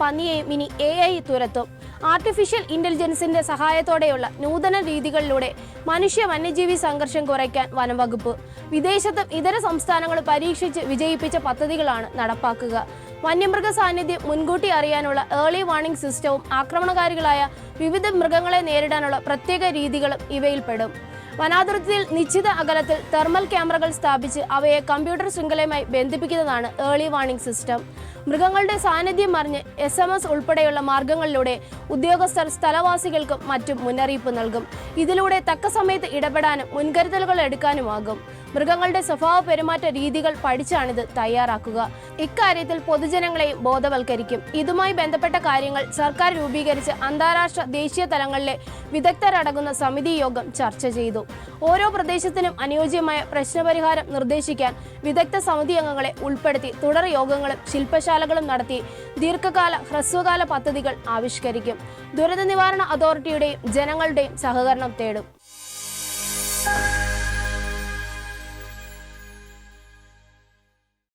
പന്നിയെയും ഇനി A I തുരത്തും. Artificial ഇന്റലിജൻസിന്റെ സഹായത്തോടെയുള്ള നൂതന രീതികളിലൂടെ മനുഷ്യ വന്യജീവി സംഘർഷം കുറയ്ക്കാൻ വനംവകുപ്പ് വിദേശത്തും ഇതര സംസ്ഥാനങ്ങളും പരീക്ഷിച്ച് വിജയിപ്പിച്ച പദ്ധതികളാണ് നടപ്പാക്കുക. വന്യമൃഗ സാന്നിധ്യം മുൻകൂട്ടി അറിയാനുള്ള ഏർലി വാർണിംഗ് സിസ്റ്റവും ആക്രമണകാരികളായ വിവിധ മൃഗങ്ങളെ നേരിടാനുള്ള പ്രത്യേക രീതികളും ഇവയിൽപ്പെടും. വനാതിർത്തിയിൽ നിശ്ചിത അകലത്തിൽ തെർമൽ ക്യാമറകൾ സ്ഥാപിച്ച് അവയെ കമ്പ്യൂട്ടർ ശൃംഖലയുമായി ബന്ധിപ്പിക്കുന്നതാണ് ഏർലി വാർണിംഗ് സിസ്റ്റം മൃഗങ്ങളുടെ സാന്നിധ്യം അറിഞ്ഞ് എസ് എം എസ് ഉൾപ്പെടെയുള്ള മാർഗങ്ങളിലൂടെ ഉദ്യോഗസ്ഥർ സ്ഥലവാസികൾക്കും മറ്റും മുന്നറിയിപ്പ് നൽകും. ഇതിലൂടെ തക്ക സമയത്ത് ഇടപെടാനും മുൻകരുതലുകൾ എടുക്കാനുമാകും. മൃഗങ്ങളുടെ സ്വഭാവ പെരുമാറ്റ രീതികൾ പഠിച്ചാണിത് തയ്യാറാക്കുക. ഇക്കാര്യത്തിൽ പൊതുജനങ്ങളെയും ബോധവൽക്കരിക്കും. ഇതുമായി ബന്ധപ്പെട്ട കാര്യങ്ങൾ സർക്കാർ രൂപീകരിച്ച് അന്താരാഷ്ട്ര ദേശീയ തലങ്ങളിലെ വിദഗ്ധരടങ്ങുന്ന സമിതി യോഗം ചർച്ച ചെയ്തു. ഓരോ പ്രദേശത്തിനും അനുയോജ്യമായ പ്രശ്നപരിഹാരം നിർദ്ദേശിക്കാൻ വിദഗ്ധ സമിതി അംഗങ്ങളെ ഉൾപ്പെടുത്തി തുടർ യോഗങ്ങളും ശില്പശാലകളും നടത്തി ദീർഘകാല ഹ്രസ്വകാല പദ്ധതികൾ ആവിഷ്കരിക്കും. ദുരന്ത നിവാരണ അതോറിറ്റിയുടെയും ജനങ്ങളുടെയും സഹകരണം തേടും.